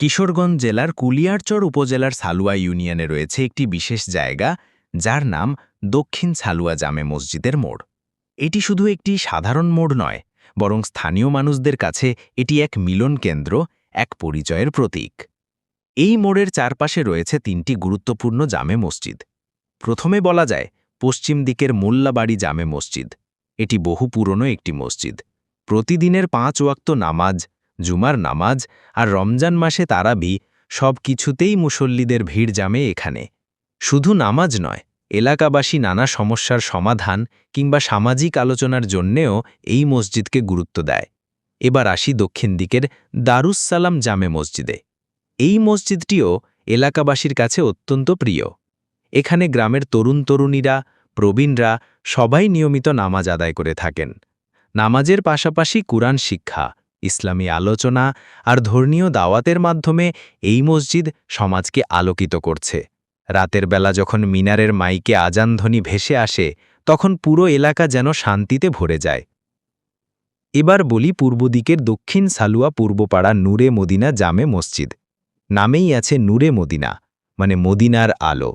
কিশোরগঞ্জ জেলার কুলিয়ারচর উপজেলার সালুয়া ইউনিয়নে রয়েছে একটি বিশেষ জায়গা, যার নাম দক্ষিণ সালুয়া জামে মসজিদের মোড়। এটি শুধু একটি সাধারণ মোড় নয়, বরং স্থানীয় মানুষদের কাছে এটি এক মিলন কেন্দ্র, এক পরিচয়ের প্রতীক। এই মোড়ের চারপাশে রয়েছে তিনটি গুরুত্বপূর্ণ জামে মসজিদ। প্রথমে বলা যায়, পশ্চিম দিকের মোল্লাবাড়ি জামে মসজিদ। এটি বহু পুরনো একটি মসজিদ। প্রতিদিনের পাঁচ ওয়াক্ত নামাজ জুমার নামাজ আর রমজান মাসে তারাবি সব কিছুতেই মুসল্লিদের ভিড় জামে এখানে। শুধু নামাজ নয়, এলাকাবাসী নানা সমস্যার সমাধান কিংবা সামাজিক আলোচনার জন্যেও এই মসজিদকে গুরুত্ব দেয়। এবার আসি দক্ষিণ দিকের দারুসালাম জামে মসজিদে। এই মসজিদটিও এলাকাবাসীর কাছে অত্যন্ত প্রিয়। এখানে গ্রামের তরুণ তরুণীরা, প্রবীণরা সবাই নিয়মিত নামাজ আদায় করে থাকেন। নামাজের পাশাপাশি কুরআন শিক্ষা ইসলামী আলোচনা আর ধর্মীয় দাওয়াতের মাধ্যমে এই মসজিদ সমাজকে আলোকিত করছে। রাতের বেলা যখন মিনারের মাইকে আজানধ্বনি ভেসে আসে, তখন পুরো এলাকা যেন শান্তিতে ভরে যায়। এবার বলি পূর্ব দিকের দক্ষিণ সালুয়া পূর্বপাড়া নূরে মদিনা জামে মসজিদ। নামেই আছে নূরে মদিনা মানে মদিনার আলো।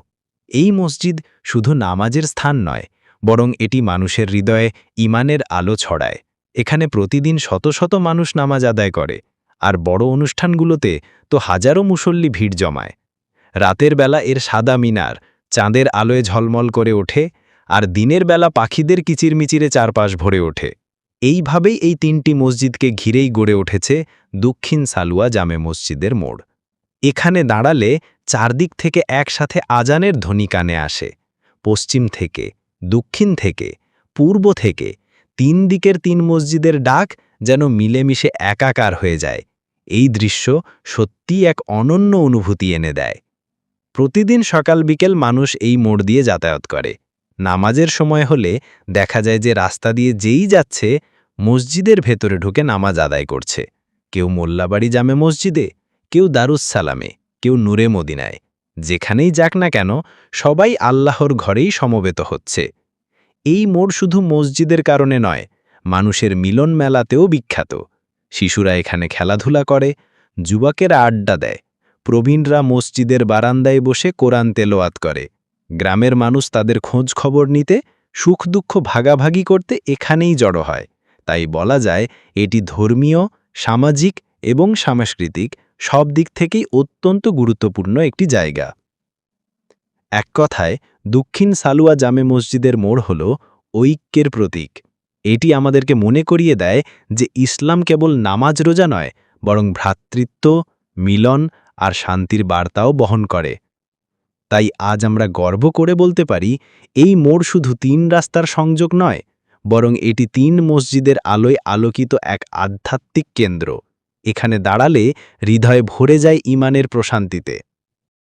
এই মসজিদ শুধু নামাজের স্থান নয়, বরং এটি মানুষের হৃদয়ে ইমানের আলো ছড়ায়। এখানে প্রতিদিন শত শত মানুষ নামাজ আদায় করে, আর বড় অনুষ্ঠানগুলোতে তো হাজারো মুসল্লি ভিড় জমায়। রাতের বেলা এর সাদা মিনার, চাঁদের আলোয় ঝলমল করে ওঠে, আর দিনের বেলা পাখিদের কিচিরমিচিরে চারপাশ ভরে ওঠে। এইভাবেই এই তিনটি মসজিদকে ঘিরেই গড়ে উঠেছে দক্ষিণ সালুয়া জামে মসজিদের মোড়। এখানে দাঁড়ালে চারদিক থেকে একসাথে আজানের ধ্বনি কানে আসে। পশ্চিম থেকে, দক্ষিণ থেকে, পূর্ব থেকে তিন দিকের তিন মসজিদের ডাক যেন মিলেমিশে একাকার হয়ে যায়। এই দৃশ্য সত্যি এক অনন্য অনুভূতি এনে দেয়। প্রতিদিন সকাল বিকেল মানুষ এই মোড় দিয়ে যাতায়াত করে। নামাজের সময় হলে দেখা যায় যে রাস্তা দিয়ে যেই যাচ্ছে, মসজিদের ভেতরে ঢুকে নামাজ আদায় করছে। কেউ মোল্লাবাড়ি জামে মসজিদে, কেউ দারুসালামে কেউ নূরে মদিনায়। যেখানেই যাক না কেন, সবাই আল্লাহর ঘরেই সমবেত হচ্ছে। এই মোড় শুধু মসজিদের কারণে নয়, মানুষের মিলন মেলাতেও বিখ্যাত। শিশুরা এখানে খেলাধুলা করে, যুবকেরা আড্ডা দেয়। প্রবীণরা মসজিদের বারান্দায় বসে কোরআন তেলোয়াত করে। গ্রামের মানুষ তাদের খোঁজ খবর নিতে সুখ দুঃখ ভাগাভাগি করতে এখানেই জড়ো হয়। তাই বলা যায়, এটি ধর্মীয়, সামাজিক এবং সাংস্কৃতিক সব দিক থেকেই অত্যন্ত গুরুত্বপূর্ণ একটি জায়গা। এক কথায়, দক্ষিণ সালুয়া জামে মসজিদের মোড় হল ঐক্যের প্রতীক। এটি আমাদেরকে মনে করিয়ে দেয় যে ইসলাম কেবল নামাজ রোজা নয়, বরং ভ্রাতৃত্ব, মিলন আর শান্তির বার্তাও বহন করে। তাই আজ আমরা গর্ব করে বলতে পারি, এই মোড় শুধু তিন রাস্তার সংযোগ নয়, বরং এটি তিন মসজিদের আলোয় আলোকিত এক আধ্যাত্মিক কেন্দ্র। এখানে দাঁড়ালে হৃদয় ভরে যায় ইমানের প্রশান্তিতে।